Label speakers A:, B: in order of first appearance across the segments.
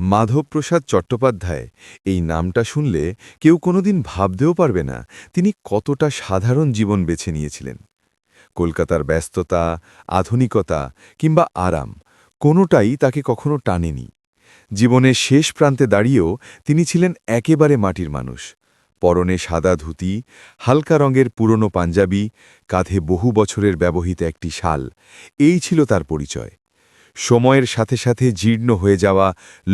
A: মাধবপ্রসাদ চট্টোপাধ্যায়, এই নামটা শুনলে কেউ কোনোদিন ভাবতেও পারবে না তিনি কতটা সাধারণ জীবন বেছে নিয়েছিলেন। কলকাতার ব্যস্ততা, আধুনিকতা কিংবা আরাম কোনোটাই তাকে কখনো টানেনি। জীবনের শেষ প্রান্তে দাঁড়িয়েও তিনি ছিলেন একেবারে মাটির মানুষ। পরনে সাদা ধুতি, হালকা রঙের পুরনো পাঞ্জাবি, কাঁধে বহু বছরের ব্যবহৃত একটি শাল, এই ছিল তার পরিচয়। সময়ের সাথে সাথে জীর্ণ হয়ে যাওয়া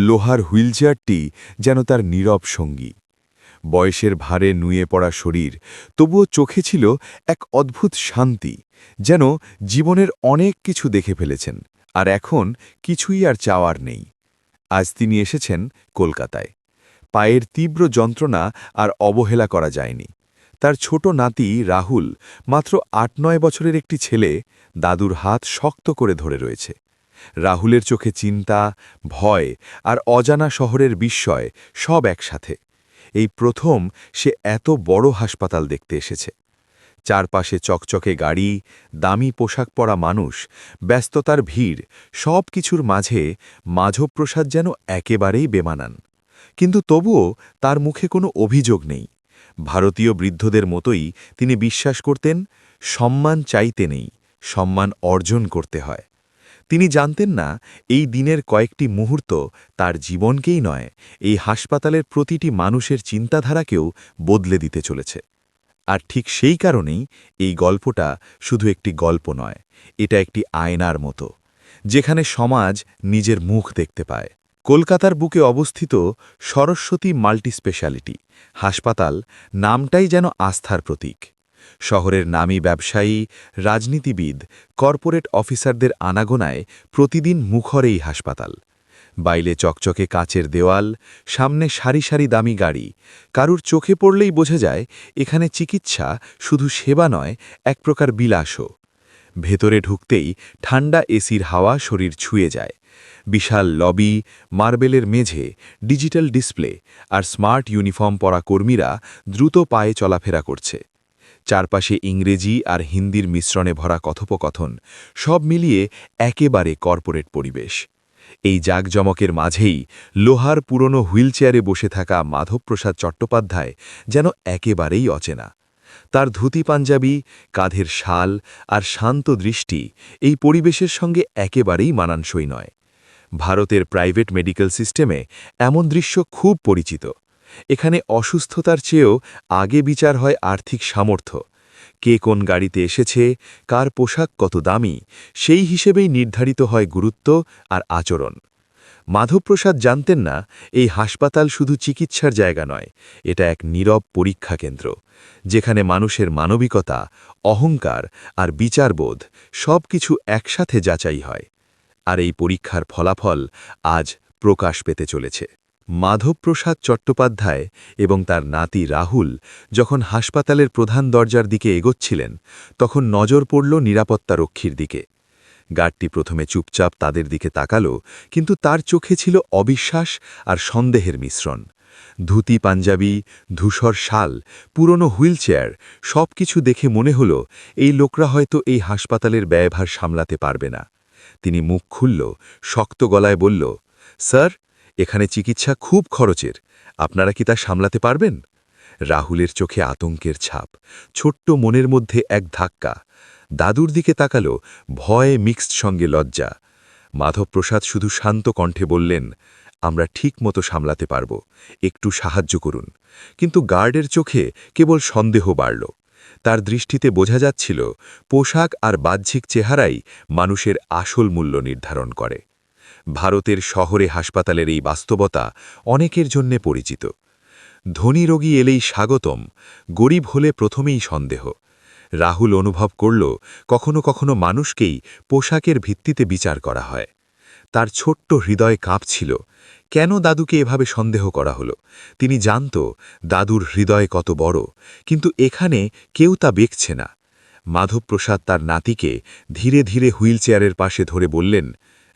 A: লোহার হুইলচেয়ারটি যেন তার নীরব সঙ্গী। বয়সের ভারে নুয়ে পড়া শরীর তবুও চোখে ছিল এক অদ্ভুত শান্তি যেন জীবনের অনেক কিছু দেখে ফেলেছেন, আর এখন কিছুই আর চাওয়ার নেই। আজ তিনি এসেছেন কলকাতায়। পায়ের তীব্র যন্ত্রণা আর অবহেলা করা যায়নি। তার ছোট নাতি রাহুল মাত্র আট নয় বছরের একটি ছেলে, দাদুর হাত শক্ত করে ধরে রয়েছে। রাহুলের চোখে চিন্তা, ভয় আর অজানা শহরের বিস্ময় সব একসাথে। এই প্রথম সে এত বড় হাসপাতাল দেখতে এসেছে। চারপাশে চকচকে গাড়ি, দামি পোশাক পরা মানুষ, ব্যস্ততার ভিড়, সব কিছুর মাঝে মাধবপ্রসাদ যেন একেবারেই বেমানান। কিন্তু তবুও তার মুখে কোনো অভিযোগ নেই। ভারতীয় বৃদ্ধদের মতোই তিনি বিশ্বাস করতেন, সম্মান চাইতে নেই, সম্মান অর্জন করতে হয়। তিনি জানতেন না, এই দিনের কয়েকটি মুহূর্ত তার জীবনকেই নয়, এই হাসপাতালের প্রতিটি মানুষের চিন্তাধারাকেও বদলে দিতে চলেছে। আর ঠিক সেই কারণেই এই গল্পটা শুধু একটি গল্প নয়, এটা একটি আয়নার মতো, যেখানে সমাজ নিজের মুখ দেখতে পায়। কলকাতার বুকে অবস্থিত সরস্বতী মাল্টিস্পেশালিটি হাসপাতাল নামটাই যেন আস্থার প্রতীক। শহরের নামী ব্যবসায়ী, রাজনীতিবিদ, কর্পোরেট অফিসারদের আনাগোনায় প্রতিদিন মুখর এই হাসপাতাল। বাইলে চকচকে কাচের দেওয়াল, সামনে সারি সারি দামি গাড়ি। কারুর চোখে পড়লেই বোঝা যায়, এখানে চিকিৎসা শুধু সেবা নয়, এক প্রকার বিলাসও। ভেতরে ঢুকতেই ঠান্ডা এসির হাওয়া শরীর ছুঁয়ে যায়। বিশাল লবি, মার্বেলের মেঝে, ডিজিটাল ডিসপ্লে আর স্মার্ট ইউনিফর্ম পরা কর্মীরা দ্রুত পায়ে চলাফেরা করছে। চারপাশে ইংরেজি আর হিন্দির মিশ্রণে ভরা কথোপকথন, সব মিলিয়ে একেবারে কর্পোরেট পরিবেশ। এই জাকজমকের মাঝেই লোহার পুরনো হুইলচেয়ারে বসে থাকা মাধবপ্রসাদ চট্টোপাধ্যায় যেন একেবারেই অচেনা। তার ধুতি পাঞ্জাবি, কাঁধের শাল আর শান্ত দৃষ্টি এই পরিবেশের সঙ্গে একেবারেই মানানসই নয়। ভারতের প্রাইভেট মেডিকেল সিস্টেমে এমন দৃশ্য খুব পরিচিত। এখানে অসুস্থতার চেয়েও আগে বিচার হয় আর্থিক সামর্থ্য। কে কোন গাড়িতে এসেছে, কার পোশাক কত দামি, সেই হিসেবেই নির্ধারিত হয় গুরুত্ব আর আচরণ। মাধবপ্রসাদ জানতেন না, এই হাসপাতাল শুধু চিকিৎসার জায়গা নয়, এটা এক নীরব পরীক্ষা কেন্দ্র, যেখানে মানুষের মানবিকতা, অহংকার আর বিচারবোধ সব কিছু একসাথে যাচাই হয়। আর এই পরীক্ষার ফলাফল আজ প্রকাশ পেতে চলেছে। মাধবপ্রসাদ চট্টোপাধ্যায় এবং তার নাতি রাহুল যখন হাসপাতালের প্রধান দরজার দিকে এগোচ্ছিলেন, তখন নজর পড়ল নিরাপত্তা রক্ষীর দিকে। গার্ডটি প্রথমে চুপচাপ তাদের দিকে তাকালো, কিন্তু তার চোখে ছিল অবিশ্বাস আর সন্দেহের মিশ্রণ। ধুতি, পাঞ্জাবি, ধূসর শাল, পুরনো হুইলচেয়ার সব কিছু দেখে মনে হল, এই লোকরা হয়তো এই হাসপাতালের ব্যয়ভার সামলাতে পারবে না। তিনি মুখ খুলল, শক্ত গলায় বলল, স্যার এখানে চিকিৎসা খুব খরচের। আপনারা কি তা সামলাতে পারবেন? রাহুলের চোখে আতঙ্কের ছাপ, ছোট্ট মনের মধ্যে এক ধাক্কা, দাদুর দিকে তাকালো, ভয়ে মিক্সড সঙ্গে লজ্জা। মাধবপ্রসাদ শুধু শান্ত কণ্ঠে বললেন, আমরা ঠিক মতো সামলাতে পারব, একটু সাহায্য করুন। কিন্তু গার্ডের চোখে কেবল সন্দেহ বাড়ল। তার দৃষ্টিতে বোঝা যাচ্ছিল, পোশাক আর বাহ্যিক চেহারাই মানুষের আসল মূল্য নির্ধারণ করে। ভারতের শহরে হাসপাতালের এই বাস্তবতা অনেকের জন্যে পরিচিত। ধনী রোগী এলেই স্বাগতম, গরিব হলে প্রথমেই সন্দেহ। রাহুল অনুভব করল, কখনো কখনো মানুষকেই পোশাকের ভিত্তিতে বিচার করা হয়। তার ছোট্ট হৃদয় কাঁপছিল, কেন দাদুকে এভাবে সন্দেহ করা হলো? তিনি জানত, দাদুর হৃদয় কত বড়, কিন্তু এখানে কেউ তা বেঁকছে না। মাধবপ্রসাদ তার নাতিকে ধীরে ধীরে হুইলচেয়ারের পাশে ধরে বললেন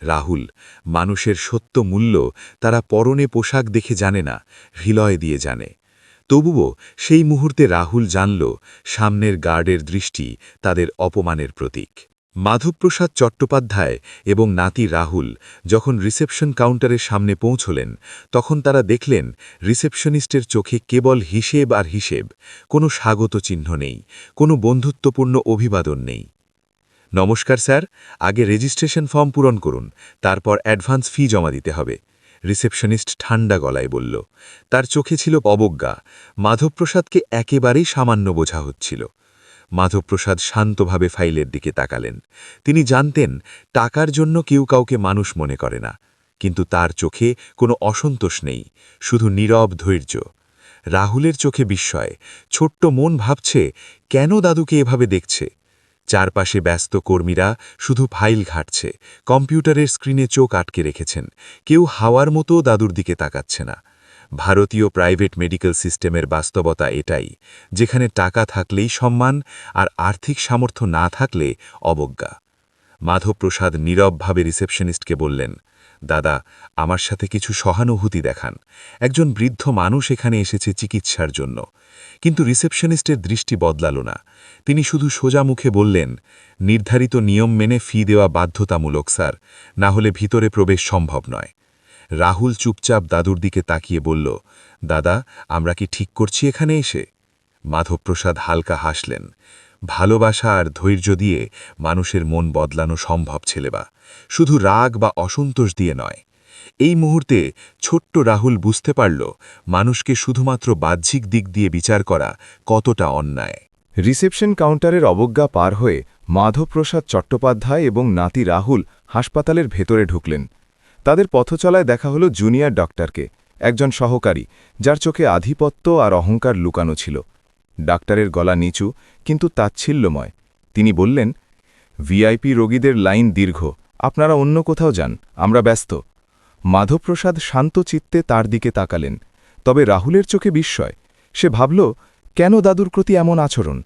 A: রাহুল, মানুষের সত্য মূল্য তারা পরনে পোশাক দেখে জানে না, হৃদয় দিয়ে জানে। তবুও সেই মুহূর্তে রাহুল জানল, সামনের গার্ডের দৃষ্টি তাদের অপমানের প্রতীক।
B: মাধবপ্রসাদ চট্টোপাধ্যায় এবং নাতি রাহুল যখন রিসেপশন কাউন্টারের সামনে পৌঁছলেন, তখন তারা দেখলেন, রিসেপশনিস্টের চোখে কেবল হিসেব আর হিসেব, কোনো স্বাগত চিহ্ন নেই, কোনো বন্ধুত্বপূর্ণ অভিবাদন নেই। নমস্কার স্যার, আগে রেজিস্ট্রেশন ফর্ম পূরণ করুন, তারপর অ্যাডভান্স ফি জমা দিতে হবে। রিসেপশনিস্ট ঠান্ডা গলায় বলল। তার চোখে ছিল অবজ্ঞা। মাধবপ্রসাদকে একেবারেই সামান্য বোঝা হচ্ছিল। মাধবপ্রসাদ শান্তভাবে ফাইলের দিকে তাকালেন। তিনি জানতেন, টাকার জন্য কেউ কাউকে মানুষ মনে করে না। কিন্তু তার চোখে কোনো অসন্তোষ নেই, শুধু নীরব ধৈর্য। রাহুলের চোখে বিস্ময়। ছোট্ট মন ভাবছে, কেন দাদুকে এভাবে দেখছে? চারপাশে ব্যস্ত কর্মীরা শুধু ফাইল ঘাটছে, কম্পিউটারের স্ক্রিনে চোখ আটকে রেখেছেন। কেউ হাওয়ার মতো দাদুর দিকে তাকাচ্ছে না। ভারতীয় প্রাইভেট মেডিকেল সিস্টেমের বাস্তবতা এটাই, যেখানে টাকা থাকলেই সম্মান আর আর্থিক সামর্থ্য না থাকলে অবজ্ঞা। মাধবপ্রসাদ নীরবভাবে রিসেপশনিস্টকে বললেন দাদা, আমার সাথে কিছু সহানুভূতি দেখান। একজন বৃদ্ধ মানুষ এখানে এসেছে চিকিৎসার জন্য। কিন্তু রিসেপশনিস্টের দৃষ্টি বদলাল না। তিনি শুধু সোজা মুখে বললেন, নির্ধারিত নিয়ম মেনে ফি দেওয়া বাধ্যতামূলক, স্যার। না হলে ভিতরে প্রবেশ সম্ভব নয়। রাহুল চুপচাপ দাদুর দিকে তাকিয়ে বলল, দাদা, আমরা কি ঠিক করছি এখানে এসে? মাধবপ্রসাদ হালকা হাসলেন ভালোবাসা আর ধৈর্য দিয়ে মানুষের মন বদলানো সম্ভব ছেলেবা। শুধু রাগ বা অসন্তোষ দিয়ে নয়। এই মুহূর্তে ছোট্ট রাহুল বুঝতে পারল, মানুষকে শুধুমাত্র বাহ্যিক দিক দিয়ে বিচার করা কতটা অন্যায়।
A: রিসেপশন কাউন্টারের অবজ্ঞা পার হয়ে মাধবপ্রসাদ চট্টোপাধ্যায় এবং নাতি রাহুল হাসপাতালের ভেতরে ঢুকলেন। তাদের পথচলায় দেখা হলো জুনিয়র ডক্টরকে, একজন সহকারী, যার চোখে আধিপত্য আর অহংকার লুকানো ছিল। ডাক্তারের গলা নিচু, কিন্তু তাচ্ছিল্যময়। তিনি বললেন, ভিআইপি রোগীদের লাইন দীর্ঘ। আপনারা অন্য কোথাও যান, আমরা ব্যস্ত। মাধবপ্রসাদ শান্ত চিত্তে তার দিকে তাকালেন। তবে রাহুলের চোখে বিস্ময়। সে ভাবল, কেন দাদুর প্রতি এমন আচরণ?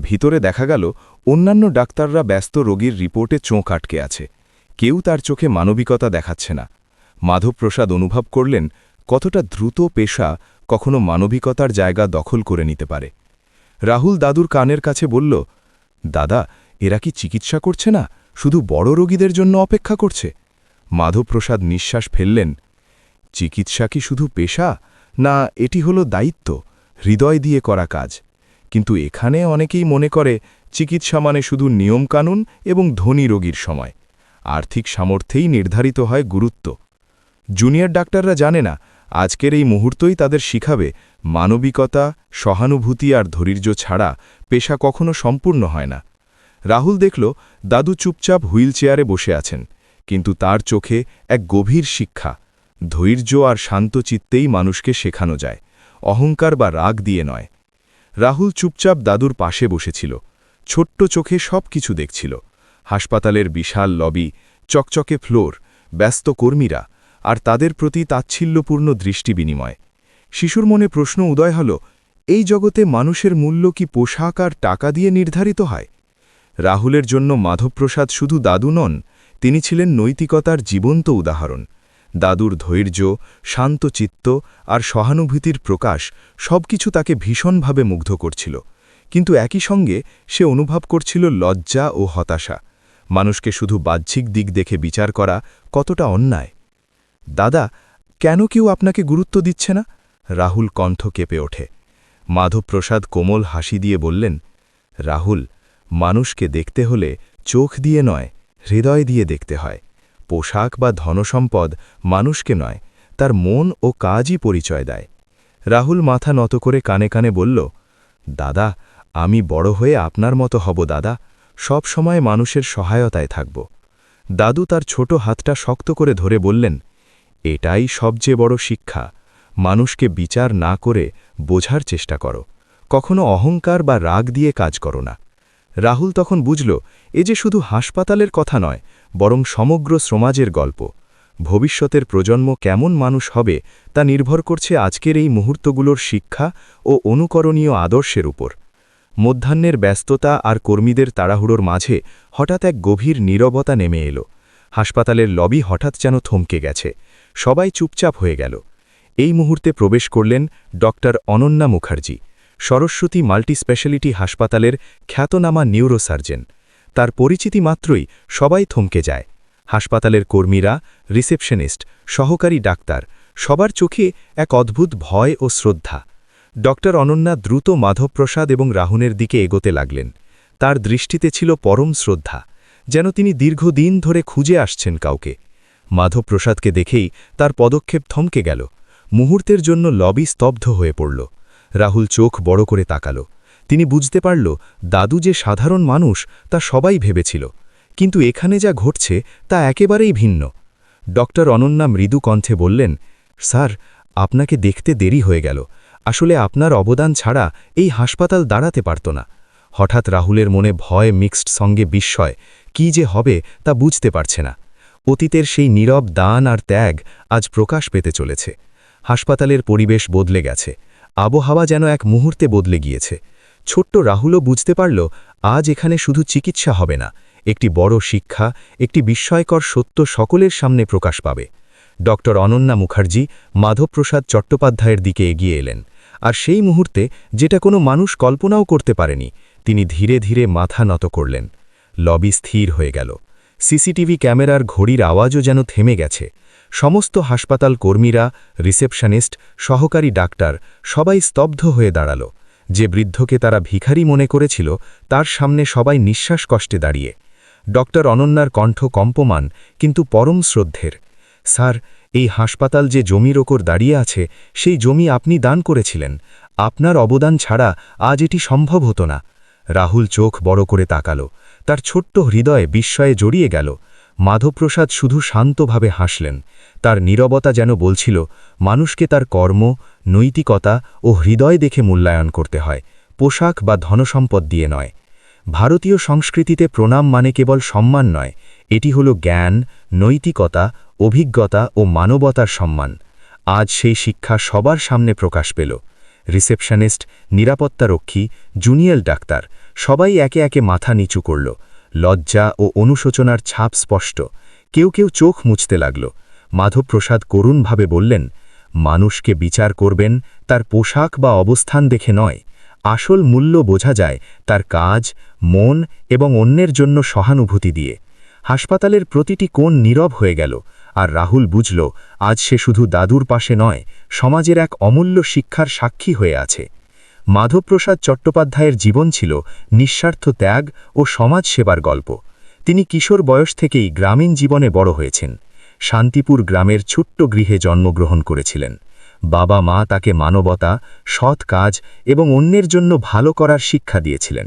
A: ভিতরে দেখা গেল, অন্যান্য ডাক্তাররা ব্যস্ত রোগীর রিপোর্টে চোখ আটকে আছে। কেউ তার চোখে মানবিকতা দেখাচ্ছে না। মাধবপ্রসাদ অনুভব করলেন, কতটা দ্রুত পেশা কখনো মানবিকতার জায়গা দখল করে নিতে পারে। রাহুল দাদুর কানের কাছে বলল, দাদা, এরা কি চিকিৎসা করছে না? শুধু বড় রোগীদের জন্য অপেক্ষা করছে? মাধবপ্রসাদ নিঃশ্বাস ফেললেন, চিকিৎসা কি শুধু পেশা? না, এটি হলো দায়িত্ব, হৃদয় দিয়ে করা কাজ। কিন্তু এখানে অনেকেই মনে করে চিকিৎসা মানে শুধু নিয়মকানুন এবং ধনী রোগীর সময়। আর্থিক সামর্থ্যেই নির্ধারিত হয় গুরুত্ব। জুনিয়র ডাক্তাররা জানে না আজকের এই মুহূর্তই তাদের শিখাবে মানবিকতা, সহানুভূতি আর ধৈর্য ছাড়া পেশা কখনো সম্পূর্ণ হয় না। রাহুল দেখল, দাদু চুপচাপ হুইল চেয়ারে বসে আছেন, কিন্তু তার চোখে এক গভীর শিক্ষা, ধৈর্য আর শান্ত চিত্তেই মানুষকে শেখানো যায়, অহংকার বা রাগ দিয়ে নয়। রাহুল চুপচাপ দাদুর পাশে বসেছিল, ছোট্ট চোখে সব কিছু দেখছিল, হাসপাতালের বিশাল লবি, চকচকে ফ্লোর, ব্যস্ত কর্মীরা আর তাদের প্রতি তাচ্ছিল্যপূর্ণ দৃষ্টি বিনিময়। শিশুর মনে প্রশ্ন উদয় হল, এই জগতে মানুষের মূল্য কি পোশাক আর টাকা দিয়ে নির্ধারিত হয়? রাহুলের জন্য মাধবপ্রসাদ শুধু দাদু নন, তিনি ছিলেন নৈতিকতার জীবন্ত উদাহরণ। দাদুর ধৈর্য, শান্ত চিত্ত আর সহানুভূতির প্রকাশ সবকিছু তাকে ভীষণভাবে মুগ্ধ করছিল। কিন্তু একই সঙ্গে সে অনুভব করছিল লজ্জা ও হতাশা। মানুষকে শুধু বাহ্যিক দিক দেখে বিচার করা কতটা অন্যায়? দাদা, কেন কেউ আপনাকে গুরুত্ব দিচ্ছে না? রাহুল কণ্ঠ কেঁপে ওঠে। মাধবপ্রসাদ কোমল হাসি দিয়ে বললেন, রাহুল, মানুষকে দেখতে হলে চোখ দিয়ে নয়, হৃদয় দিয়ে দেখতে হয়। পোশাক বা ধনসম্পদ মানুষকে নয়, তার মন ও কাজই পরিচয় দেয়। রাহুল মাথা নত করে কানে কানে বলল, দাদা, আমি বড় হয়ে আপনার মতো হব দাদা সব সময় মানুষের সহায়তায় থাকব। দাদু তার ছোট হাতটা শক্ত করে ধরে বললেন এটাই সবচেয়ে বড় শিক্ষা। মানুষকে বিচার না করে বোঝার চেষ্টা করো। কখনো অহংকার বা রাগ দিয়ে কাজ করো না। রাহুল তখন বুঝল, এ যে শুধু হাসপাতালের কথা নয়, বরং সমগ্র সমাজের গল্প। ভবিষ্যতের প্রজন্ম কেমন মানুষ হবে, তা নির্ভর করছে আজকের এই মুহূর্তগুলোর শিক্ষা ও অনুকরণীয় আদর্শের উপর। মধ্যাহ্নের ব্যস্ততা আর কর্মীদের তাড়াহুড়োর মাঝে হঠাৎ এক গভীর নীরবতা নেমে এলো। হাসপাতালের লবি হঠাৎ যেন থমকে গেছে। সবাই চুপচাপ হয়ে গেল। এই মুহূর্তে প্রবেশ করলেন doctor Ananya Mukherjee, Saraswati multi speciality হাসপাতালের খ্যাতনামা নিউরোসার্জেন। তার পরিচিতি মাত্রই সবাই থমকে যায়। হাসপাতালের কর্মীরা, রিসেপশনিস্ট, সহকারী ডাক্তার, সবার চোখে এক অদ্ভুত ভয় ও শ্রদ্ধা। ডক্টর অনন্যা দ্রুত মাধবপ্রসাদ এবং রাহুনের দিকে এগোতে লাগলেন। তার দৃষ্টিতে ছিল পরম শ্রদ্ধা, যেন তিনি দীর্ঘদিন ধরে খুঁজে আসছেন কাউকে। মাধবপ্রসাদকে দেখেই তার পদক্ষেপ থমকে গেল। মুহূর্তের জন্য লবি স্তব্ধ হয়ে পড়ল। রাহুল চোখ বড় করে তাকাল। তিনি বুঝতে পারল, দাদু যে সাধারণ মানুষ, তা সবাই ভেবেছিল। কিন্তু এখানে যা ঘটছে, তা একেবারেই ভিন্ন। ডক্টর অনন্যা মৃদু কণ্ঠে বললেন, স্যার, আপনাকে দেখতে দেরি হয়ে গেল। আসলে আপনার অবদান ছাড়া এই হাসপাতাল দাঁড়াতে পারত না। হঠাৎ রাহুলের মনে ভয় মিক্সড সঙ্গে বিস্ময়। কি যে হবে, তা বুঝতে পারছে না। অতীতের সেই নীরব দান আর ত্যাগ আজ প্রকাশ পেতে চলেছে। হাসপাতালের পরিবেশ বদলে গেছে। আবহাওয়া যেন এক মুহূর্তে বদলে গিয়েছে। ছোট্ট রাহুলও বুঝতে পারল, আজ এখানে শুধু চিকিৎসা হবে না, একটি বড় শিক্ষা, একটি বিস্ময়কর সত্য সকলের সামনে প্রকাশ পাবে। ডক্টর অনন্যা মুখার্জি, মাধবপ্রসাদ চট্টোপাধ্যায়ের দিকে এগিয়ে এলেন। আর সেই মুহূর্তে যেটা কোনো মানুষ কল্পনাও করতে পারেনি, তিনি ধীরে ধীরে মাথা নত করলেন। লবি স্থির হয়ে গেল। সিসিটিভি ক্যামেরার ঘড়ির আওয়াজও যেন থেমে গেছে। সমস্ত হাসপাতাল কর্মীরা, রিসেপশনিস্ট, সহকারী ডাক্তার সবাই স্তব্ধ হয়ে দাঁড়াল। যে বৃদ্ধকে তারা ভিখারি মনে করেছিল, তার সামনে সবাই নিঃশ্বাস কষ্টে দাঁড়িয়ে। ডক্টর অনন্যার কণ্ঠ কম্পমান, কিন্তু পরম শ্রদ্ধের। স্যার, এই হাসপাতাল যে জমির ওপর দাঁড়িয়ে আছে, সেই জমি আপনি দান করেছিলেন। আপনার অবদান ছাড়া আজ এটি সম্ভব হতো না। রাহুল চোখ বড় করে তাকাল। তার ছোট্ট হৃদয়ে বিস্ময়ে জড়িয়ে গেল। মাধবপ্রসাদ শুধু শান্তভাবে হাসলেন। তার নীরবতা যেন বলছিল, মানুষকে তার কর্ম, নৈতিকতা ও হৃদয় দেখে মূল্যায়ন করতে হয়। পোশাক বা ধনসম্পদ দিয়ে নয়। ভারতীয় সংস্কৃতিতে প্রণাম মানে কেবল সম্মান নয়। এটি হল জ্ঞান, নৈতিকতা, অভিজ্ঞতা ও মানবতার সম্মান। আজ সেই শিক্ষা সবার সামনে প্রকাশ পেল। রিসেপশনিস্ট, নিরাপত্তারক্ষী, জুনিয়র ডাক্তার, সবাই একে একে মাথা নিচু করল। লজ্জা ও অনুশোচনার ছাপ স্পষ্ট। কেউ কেউ চোখ মুছতে লাগল। মাধবপ্রসাদ করুণভাবে বললেন, মানুষকে বিচার করবেন, তার পোশাক বা অবস্থান দেখে নয়। আসল মূল্য বোঝা যায় তার কাজ, মন এবং অন্যের জন্য সহানুভূতি দিয়ে। হাসপাতালের প্রতিটি কোণ নীরব হয়ে গেল। আর রাহুল বুঝল, আজ সে শুধু দাদুর পাশে নয়, সমাজের এক অমূল্য শিক্ষার সাক্ষী হয়ে আছে। মাধবপ্রসাদ চট্টোপাধ্যায়ের জীবন ছিল নিঃস্বার্থ ত্যাগ ও সমাজ সেবার গল্প। তিনি কিশোর বয়স থেকেই গ্রামীণ জীবনে বড় হয়েছেন। শান্তিপুর গ্রামের ছোট্ট গৃহে জন্মগ্রহণ করেছিলেন। বাবা মা তাকে মানবতা, সৎ কাজ এবং অন্যের জন্য ভালো করার শিক্ষা দিয়েছিলেন।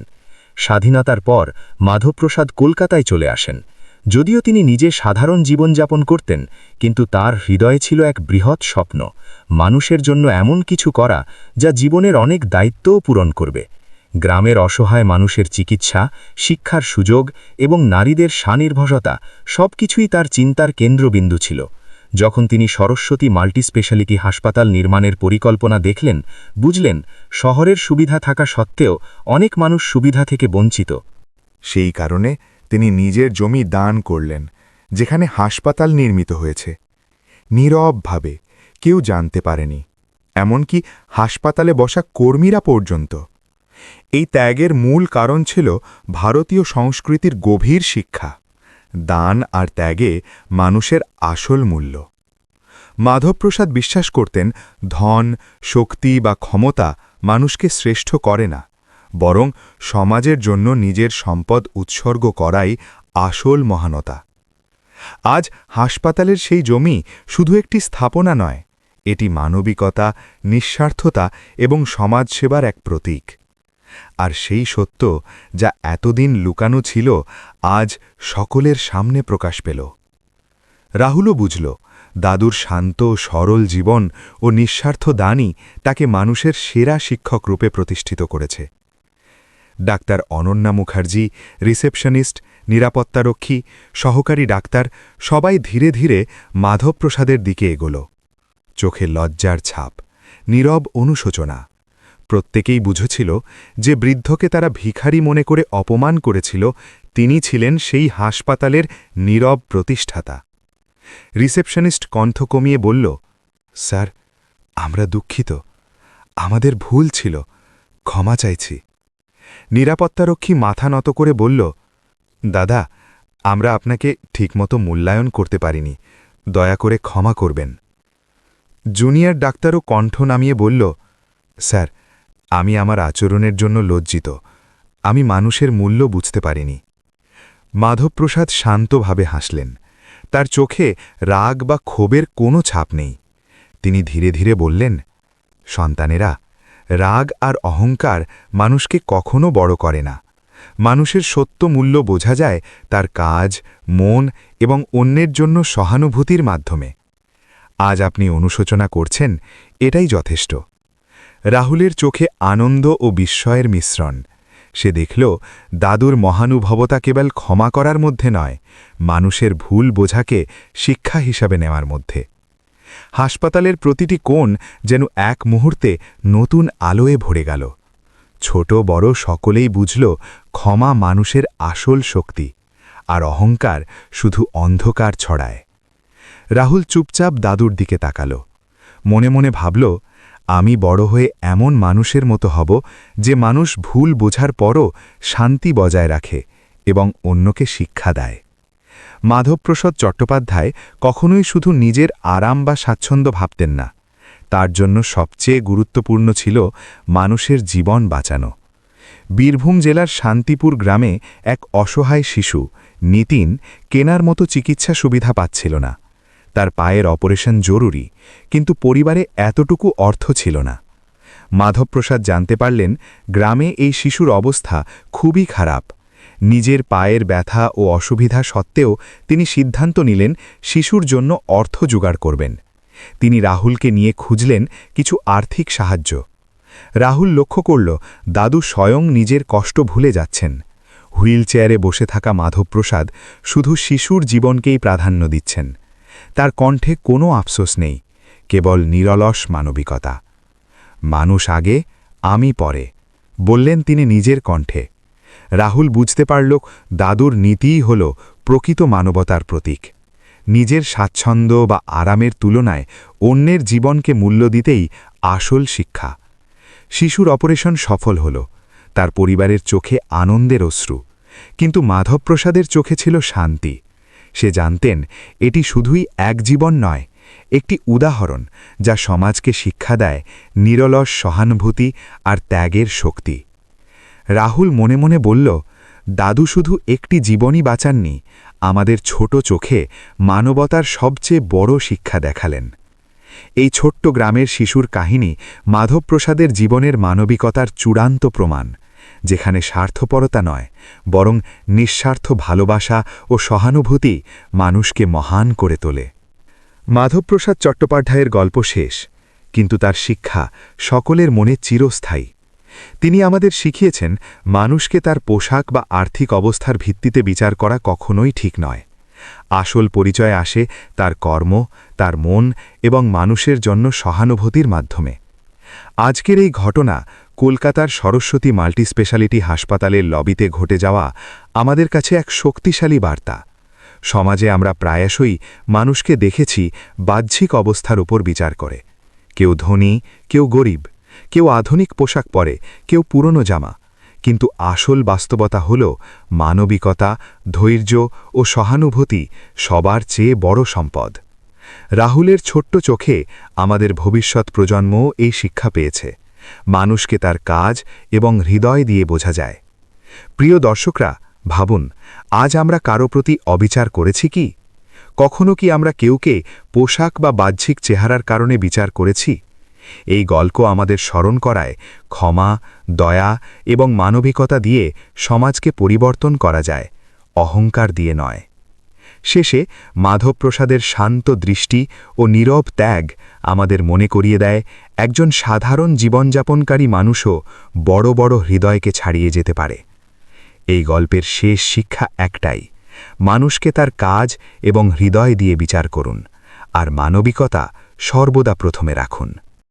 A: স্বাধীনতার পর মাধবপ্রসাদ কলকাতায় চলে আসেন। যদিও তিনি নিজে সাধারণ জীবনযাপন করতেন, কিন্তু তার হৃদয়ে ছিল এক বৃহৎ স্বপ্ন, মানুষের জন্য এমন কিছু করা যা জীবনের অনেক দায়িত্বও পূরণ করবে। গ্রামের অসহায় মানুষের চিকিৎসা, শিক্ষার সুযোগ এবং নারীদের স্বনির্ভরতা সবকিছুই তার চিন্তার কেন্দ্রবিন্দু ছিল। যখন তিনি সরস্বতী মাল্টিস্পেশালিটি হাসপাতাল নির্মাণের পরিকল্পনা দেখলেন, বুঝলেন, শহরের সুবিধা থাকা সত্ত্বেও অনেক মানুষ সুবিধা থেকে বঞ্চিত।
C: সেই কারণে তিনি নিজের জমি দান করলেন, যেখানে হাসপাতাল নির্মিত হয়েছে। নীরবভাবে কেউ জানতে পারেনি, এমনকি হাসপাতালে বসা কর্মীরা পর্যন্ত। এই ত্যাগের মূল কারণ ছিল ভারতীয় সংস্কৃতির গভীর শিক্ষা, দান আর ত্যাগে মানুষের আসল মূল্য। মাধবপ্রসাদ বিশ্বাস করতেন, ধন, শক্তি বা ক্ষমতা মানুষকে শ্রেষ্ঠ করে না। বরং সমাজের জন্য নিজের সম্পদ উৎসর্গ করাই আসল মহানতা। আজ হাসপাতালের সেই জমি শুধু একটি স্থাপনা নয়, এটি মানবিকতা, নিঃস্বার্থতা এবং সমাজসেবার এক প্রতীক। আর সেই সত্য যা এতদিন লুকানো ছিল, আজ সকলের সামনে প্রকাশ পেল। রাহুলও বুঝল, দাদুর শান্ত, সরল জীবন ও নিঃস্বার্থ দানই তাকে মানুষের সেরা শিক্ষক রূপে প্রতিষ্ঠিত করেছে। ডাক্তার অনন্যা মুখার্জি, রিসেপশনিস্ট, নিরাপত্তারক্ষী, সহকারী ডাক্তার সবাই ধীরে ধীরে মাধবপ্রসাদের দিকে এগোল। চোখে লজ্জার ছাপ, নীরব অনুশোচনা। প্রত্যেকেই বুঝেছিল যে বৃদ্ধকে তারা ভিখারি মনে করে অপমান করেছিল, তিনি ছিলেন সেই হাসপাতালের নীরব প্রতিষ্ঠাতা। রিসেপশনিস্ট কণ্ঠ কমিয়ে বলল, স্যার, আমরা দুঃখিত। আমাদের ভুল ছিল। ক্ষমা চাইছি। নিরাপত্তারক্ষী মাথা নত করে বলল, দাদা, আমরা আপনাকে ঠিকমতো মূল্যায়ন করতে পারিনি। দয়া করে ক্ষমা করবেন। জুনিয়র ডাক্তারও কণ্ঠ নামিয়ে বলল, স্যার, আমি আমার আচরণের জন্য লজ্জিত। আমি মানুষের মূল্য বুঝতে পারিনি। মাধবপ্রসাদ শান্তভাবে হাসলেন। তার চোখে রাগ বা ক্ষোভের কোনো ছাপ নেই। তিনি ধীরে ধীরে বললেন, সন্তানেরা রাগ আর অহংকার মানুষকে কখনো বড় করে না। মানুষের সত্য মূল্য বোঝা যায় তার কাজ, মন এবং অন্যের জন্য সহানুভূতির মাধ্যমে। আজ আপনি অনুশোচনা করছেন, এটাই যথেষ্ট। রাহুলের চোখে আনন্দ ও বিস্ময়ের মিশ্রণ। সে দেখল, দাদুর মহানুভবতা কেবল ক্ষমা করার মধ্যে নয়, মানুষের ভুল বোঝাকে শিক্ষা হিসাবে নেওয়ার মধ্যে। হাসপাতালের প্রতিটি কোণ যেন এক মুহূর্তে নতুন আলোয় ভরে গেল। ছোট বড় সকলেই বুঝল ক্ষমা মানুষের আসল শক্তি, আর অহংকার শুধু অন্ধকার ছড়ায়। রাহুল চুপচাপ দাদুর দিকে তাকাল। মনে মনে ভাবল, আমি বড় হয়ে এমন মানুষের মতো হব যে মানুষ ভুল বোঝার পরও শান্তি বজায় রাখে এবং অন্যকে শিক্ষা দেয়। মাধবপ্রসাদ চট্টোপাধ্যায় কখনোই শুধু নিজের আরাম বা স্বাচ্ছন্দ্য ভাবতেন না। তার জন্য সবচেয়ে গুরুত্বপূর্ণ ছিল মানুষের জীবন বাঁচানো। বীরভূম জেলার শান্তিপুর গ্রামে এক অসহায় শিশু, নিতিন, কেনার মতো চিকিৎসা সুবিধা পাচ্ছিল না। তার পায়ের অপারেশন জরুরি, কিন্তু পরিবারে এতটুকু অর্থ ছিল না। মাধবপ্রসাদ জানতে পারলেন, গ্রামে এই শিশুর অবস্থা খুবই খারাপ। নিজের পায়ের ব্যথা ও অসুবিধা সত্ত্বেও তিনি সিদ্ধান্ত নিলেন শিশুর জন্য অর্থ জোগাড় করবেন। তিনি রাহুলকে নিয়ে খুঁজলেন কিছু আর্থিক সাহায্য। রাহুল লক্ষ্য করল, দাদু স্বয়ং নিজের কষ্ট ভুলে যাচ্ছেন। হুইল চেয়ারে বসে থাকা মাধবপ্রসাদ শুধু শিশুর জীবনকেই প্রাধান্য দিচ্ছেন। তার কণ্ঠে কোনো আফসোস নেই, কেবল নিরলস মানবিকতা। মানুষ আগে, আমি পরে, বললেন তিনি নিজের কণ্ঠে। রাহুল বুঝতে পারল দাদুর নীতিই হল প্রকৃত মানবতার প্রতীক। নিজের স্বাচ্ছন্দ্য বা আরামের তুলনায় অন্যের জীবনকে মূল্য দিতেই আসল শিক্ষা। শিশুর অপারেশন সফল হল, তার পরিবারের চোখে আনন্দের অশ্রু, কিন্তু মাধবপ্রসাদের চোখে ছিল শান্তি। সে জানতেন এটি শুধুই এক জীবন নয়, একটি উদাহরণ যা সমাজকে শিক্ষা দেয় নিরলস সহানুভূতি আর ত্যাগের শক্তি। রাহুল মনে মনে বলল, দাদু শুধু একটি জীবনই বাঁচাননি, আমাদের ছোট চোখে মানবতার সবচেয়ে বড় শিক্ষা দেখালেন। এই ছোট্ট গ্রামের শিশুর কাহিনী মাধবপ্রসাদের জীবনের মানবিকতার চূড়ান্ত প্রমাণ, যেখানে স্বার্থপরতা নয়, বরং নিঃস্বার্থ ভালোবাসা ও সহানুভূতি মানুষকে মহান করে তোলে। মাধবপ্রসাদ চট্টোপাধ্যায়ের গল্প শেষ, কিন্তু তার শিক্ষা সকলের মনে চিরস্থায়ী। তিনি আমাদের শিখিয়েছেন, মানুষকে তার পোশাক বা আর্থিক অবস্থার ভিত্তিতে বিচার করা কখনোই ঠিক নয়। আসল পরিচয় আসে তার কর্ম, তার মন এবং মানুষের জন্য সহানুভূতির মাধ্যমে। আজকের এই ঘটনা কলকাতার সরস্বতী মাল্টিস্পেশালিটি হাসপাতালের লবিতে ঘটে যাওয়া আমাদের কাছে এক শক্তিশালী বার্তা। সমাজে আমরা প্রায়শই মানুষকে দেখেছি বাহ্যিক অবস্থার উপর বিচার করে। কেউ ধনী, কেউ গরিব। কেউ আধুনিক পোশাক পরে, কেউ পুরনো জামা। কিন্তু আসল বাস্তবতা হল, মানবিকতা, ধৈর্য ও সহানুভূতি সবার চেয়ে বড় সম্পদ। রাহুলের ছোট্ট চোখে আমাদের ভবিষ্যৎ প্রজন্মও এই শিক্ষা পেয়েছে। মানুষকে তার কাজ এবং হৃদয় দিয়ে বোঝা যায়। প্রিয় দর্শকরা, ভাবুন, আজ আমরা কারও প্রতি অবিচার করেছি কি? কখনো কি আমরা কেউকে পোশাক বা বাহ্যিক চেহারার কারণে বিচার করেছি? এই গল্প আমাদের স্মরণ করায় ক্ষমা, দয়া এবং মানবিকতা দিয়ে সমাজকে পরিবর্তন করা যায়, অহংকার দিয়ে নয়। শেষে মাধবপ্রসাদের শান্ত দৃষ্টি ও নীরব ত্যাগ আমাদের মনে করিয়ে দেয় একজন সাধারণ জীবনযাপনকারী মানুষও বড় বড় হৃদয়কে ছাড়িয়ে যেতে পারে। এই গল্পের শেষ শিক্ষা একটাই, মানুষকে তার কাজ এবং হৃদয় দিয়ে বিচার করুন, আর মানবিকতা সর্বদা প্রথমে রাখুন।